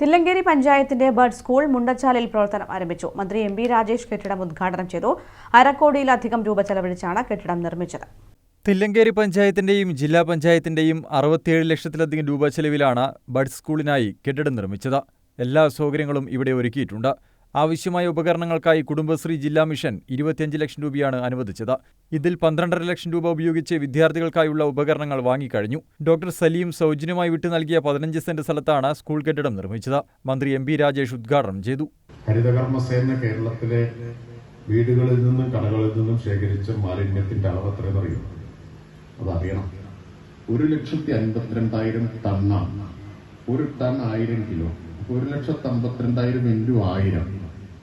തില്ലങ്കേരി പഞ്ചായത്തിന്റെ bird school മുണ്ടച്ചാലിൽ പ്രവർത്തനം ആരംഭിച്ചു. മന്ത്രി എം ബി രാജേഷ് കെട്ടിടം ഉദ്ഘാടനം ചെയ്തു. അരക്കോടിയിലധികം രൂപ ചെലവഴിച്ചാണ് കെട്ടിടം നിർമ്മിച്ചത്. തില്ലങ്കേരി പഞ്ചായത്തിന്റെയും ജില്ലാ പഞ്ചായത്തിന്റെയും അറുപത്തിയേഴ് ലക്ഷത്തിലധികം രൂപ ചെലവിലാണ് ബഡ് സ്കൂളിനായി കെട്ടിടം നിർമ്മിച്ചത്. എല്ലാ സൗകര്യങ്ങളും ഇവിടെ ഒരുക്കിയിട്ടുണ്ട്. ആവശ്യമായ ഉപകരണങ്ങൾക്കായി കുടുംബശ്രീ ജില്ലാ മിഷൻ ഇരുപത്തിയഞ്ച് ലക്ഷം രൂപയാണ് അനുവദിച്ചത്. ഇതിൽ പന്ത്രണ്ടര ലക്ഷം രൂപ ഉപയോഗിച്ച് വിദ്യാർത്ഥികൾക്കായുള്ള ഉപകരണങ്ങൾ വാങ്ങിക്കഴിഞ്ഞു. ഡോക്ടർ സലീം സൗജന്യമായി വിട്ടു നൽകിയ പതിനഞ്ച് സെന്റ് സ്ഥലത്താണ് സ്കൂൾ കെട്ടിടം നിർമ്മിച്ചത്. മന്ത്രി എം പി രാജേഷ് ഉദ്ഘാടനം ചെയ്തു. ഹരിതകർമ്മസേന കേരളത്തിലെ വീടുകളിൽ നിന്നും കടകളിൽ നിന്നും ശേഖരിച്ച മാലിന്യത്തിന്റെ അളവ് എത്രയെന്ന് അറിയും അതറിയണം. ഒരു ലക്ഷത്തി അൻപത്തിരണ്ടായിരം ടണ്ണാണ്. ഒരു ടൺ ആയിരം കിലോ. ഒരു ലക്ഷത്തി അമ്പത്തിരണ്ടായിരം ഇന്റു ആയിരം.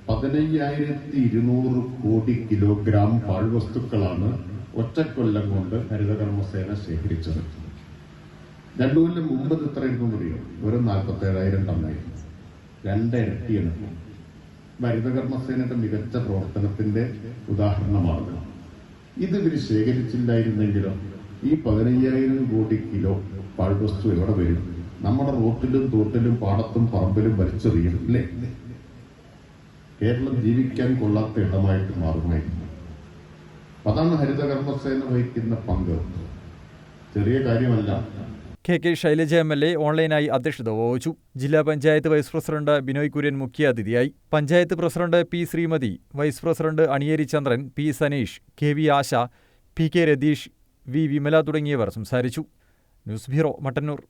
പതിനയ്യായിരത്തി ഇരുന്നൂറ് കോടി കിലോഗ്രാം പാഴ്വസ്തുക്കളാണ് ഒറ്റക്കൊല്ലം കൊണ്ട് ഹരിതകർമ്മസേന ശേഖരിച്ചത്. രണ്ടു കൊല്ലം മുമ്പ് ഇത് എത്രയായിരുന്നു അറിയോ? ഒരു നാൽപ്പത്തി ഏഴായിരം ടണ്ണായിരുന്നു രണ്ടിരട്ടിയാണ് ഹരിതകർമ്മസേനയുടെ മികച്ച പ്രവർത്തനത്തിന്റെ ഉദാഹരണമാണ്. ഇത് ഇവർ ശേഖരിച്ചില്ലായിരുന്നെങ്കിലും? ഈ പതിനയ്യായിരം കോടി കിലോ പാഴ്വസ്തു എവിടെ വരും? നമ്മുടെ റോട്ടിലും തോട്ടിലും പാടത്തും പറമ്പിലും വലിച്ചെറിയും അല്ലേ? കേരളം ജീവിക്കാൻ കൊള്ളാത്ത ഇടമായിട്ട് മാറുമായിരുന്നു. അതാണ് ഹരിതകർമ്മസേന വഹിക്കുന്ന പങ്ക്. ചെറിയ കാര്യമല്ല. K K Shailaja M L A ഓൺലൈനായി അധ്യക്ഷത വഹിച്ചു. ജില്ലാ പഞ്ചായത്ത് വൈസ് പ്രസിഡന്റ് ബിനോയ് കുര്യൻ മുഖ്യാതിഥിയായി. Panchayat president P Sreemathi vice president Aniyeri Chandran P Saneesh K V Asha P K Ratheesh V Vimala തുടങ്ങിയവർ സംസാരിച്ചു. News bureau Mattannur.